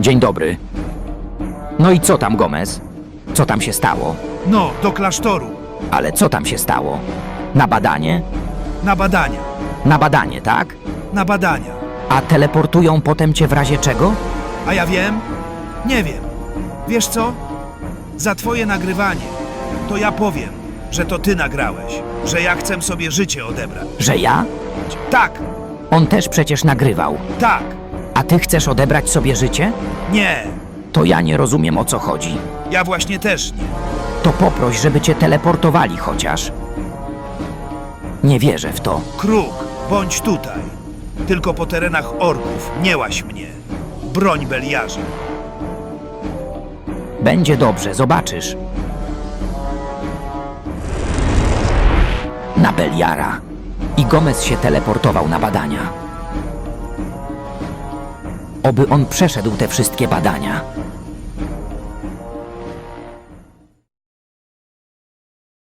Dzień dobry. No i co tam, Gomez? Co tam się stało? No, do klasztoru. Ale co tam się stało? Na badanie? Na badania. Na badanie, tak? Na badania. A teleportują potem cię w razie czego? A ja wiem? Nie wiem. Wiesz co? Za twoje nagrywanie to ja powiem, że to ty nagrałeś. Że ja chcę sobie życie odebrać. Że ja? Tak, On też przecież nagrywał. tak, A ty chcesz odebrać sobie życie? nie. To ja nie rozumiem o co chodzi. Ja właśnie też nie. To poproś, żeby cię teleportowali chociaż. Nie wierzę w to. Kruk, bądź tutaj. Tylko po terenach orków nie łaś mnie. Broń Beliarza. Będzie dobrze, zobaczysz. Na Beliara. I Gomez się teleportował na badania. Oby on przeszedł te wszystkie badania.